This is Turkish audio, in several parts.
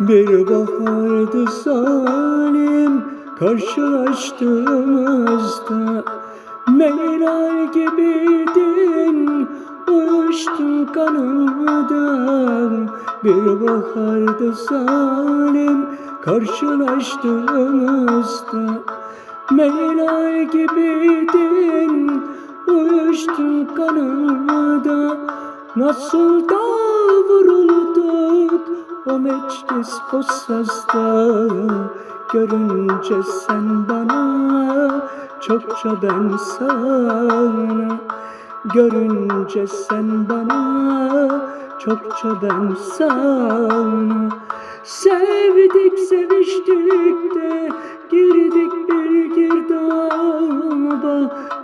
Bir bahardı zalim karşılaştığımızda Meyler gibiydin. Uçtun kanada Bir bahardı zalim karşılaştığımızda Meyler gibiydin. Uçtun kanada Nasıl da o meclis o sazda Görünce sen bana çokça ben sana Görünce sen bana çokça ben sana Sevdik seviştik de girdik bir girdaba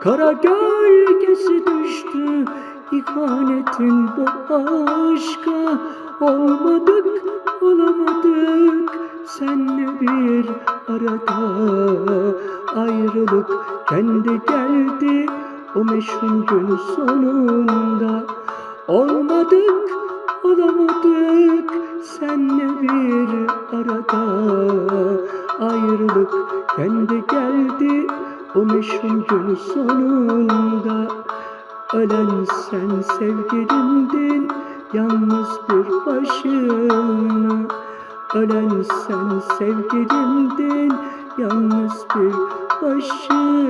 Kara gölgesi düştü ihanetin bu aşka. Olmadık arada Ayrılık kendi geldi o meşhur gün sonunda. Olmadık olamadık senle bir arada Ayrılık kendi geldi o meşhur gün sonunda. Ölen sen sevgilimdin yalnız bir başına Ölen sen sevgilimdin yalnız bir başına